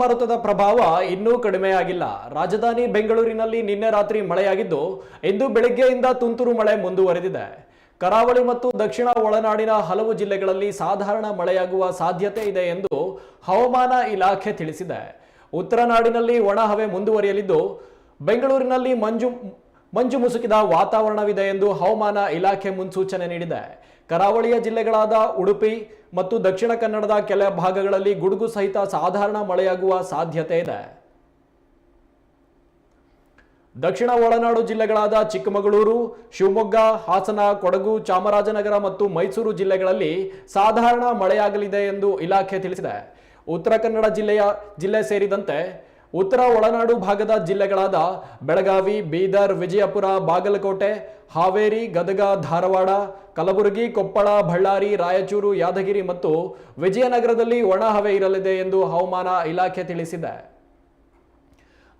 ಮಾರುತದ ಪ್ರಭಾವ ಇನ್ನೂ ಕಡಿಮೆಯಾಗಿಲ್ಲ ರಾಜಧಾನಿ ಬೆಂಗಳೂರಿನಲ್ಲಿ ನಿನ್ನೆ ರಾತ್ರಿ ಮಳೆಯಾಗಿದ್ದು, ಇಂದು ಬೆಳಗ್ಗೆಯಿಂದ ತುಂತುರು ಮಳೆ ಮುಂದುವರೆದಿದೆ. ಕರಾವಳಿ ಮತ್ತು ದಕ್ಷಿಣ ಒಳನಾಡಿನ ಹಲವು ಜಿಲ್ಲೆಗಳಲ್ಲಿ ಸಾಧಾರಣ ಮಳೆಯಾಗುವ ಸಾಧ್ಯತೆ ಇದೆ ಎಂದು ಹವಾಮಾನ ಇಲಾಖೆ ತಿಳಿಸಿದೆ. ಉತ್ತರ ನಾಡಿನಲ್ಲಿ ಒಣಹವೆ ಮುಂದುವರಿಯಲಿದ್ದು, ಬೆಂಗಳೂರಿನಲ್ಲಿ ಮಂಜು ಮಂಜು ಮುಸುಕಿದ ವಾತಾವರಣವಿದೆ ಎಂದು ಹವಾಮಾನ ಇಲಾಖೆ ಮುನ್ಸೂಚನೆ ನೀಡಿದೆ. ಕರಾವಳಿಯ ಜಿಲ್ಲೆಗಳಾದ ಉಡುಪಿ ಮತ್ತು ದಕ್ಷಿಣ ಕನ್ನಡದ ಕೆಲ ಭಾಗಗಳಲ್ಲಿ ಗುಡುಗು ಸಹಿತ ಸಾಧಾರಣ ಮಳೆಯಾಗುವ ಸಾಧ್ಯತೆ ಇದೆ. ದಕ್ಷಿಣ ಒಳನಾಡು ಜಿಲ್ಲೆಗಳಾದ ಚಿಕ್ಕಮಗಳೂರು, ಶಿವಮೊಗ್ಗ, ಹಾಸನ, ಕೊಡಗು, ಚಾಮರಾಜನಗರ ಮತ್ತು ಮೈಸೂರು ಜಿಲ್ಲೆಗಳಲ್ಲಿ ಸಾಧಾರಣ ಮಳೆಯಾಗಲಿದೆ ಎಂದು ಇಲಾಖೆ ತಿಳಿಸಿದೆ. ಉತ್ತರ ಕನ್ನಡ ಜಿಲ್ಲೆಯ ಜಿಲ್ಲೆ ಸೇರಿದಂತೆ ಉತ್ತರ ಒಳನಾಡು ಭಾಗದ ಜಿಲ್ಲೆಗಳಾದ ಬೆಳಗಾವಿ, ಬೀದರ್, ವಿಜಯಪುರ, ಬಾಗಲಕೋಟೆ, ಹಾವೇರಿ, ಗದಗ, ಧಾರವಾಡ, ಕಲಬುರಗಿ, ಕೊಪ್ಪಳ, ಬಳ್ಳಾರಿ, ರಾಯಚೂರು, ಯಾದಗಿರಿ ಮತ್ತು ವಿಜಯನಗರದಲ್ಲಿ ಒಣಹವೆ ಇರಲಿದೆ ಎಂದು ಹವಾಮಾನ ಇಲಾಖೆ ತಿಳಿಸಿದೆ.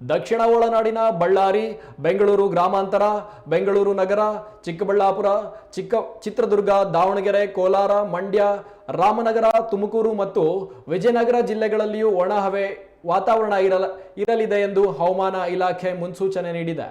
ದಕ್ಷಿಣ ಒಳನಾಡಿನ ಬಳ್ಳಾರಿ, ಬೆಂಗಳೂರು ಗ್ರಾಮಾಂತರ, ಬೆಂಗಳೂರು ನಗರ, ಚಿಕ್ಕಬಳ್ಳಾಪುರ, ಚಿಕ್ಕ ಚಿತ್ರದುರ್ಗ, ದಾವಣಗೆರೆ, ಕೋಲಾರ, ಮಂಡ್ಯ, ರಾಮನಗರ, ತುಮಕೂರು ಮತ್ತು ವಿಜಯನಗರ ಜಿಲ್ಲೆಗಳಲ್ಲಿಯೂ ಒಣ ಹವೆ ವಾತಾವರಣ ಇರಲ ಇರಲಿದೆ ಎಂದು ಹವಾಮಾನ ಇಲಾಖೆ ಮುನ್ಸೂಚನೆ ನೀಡಿದೆ.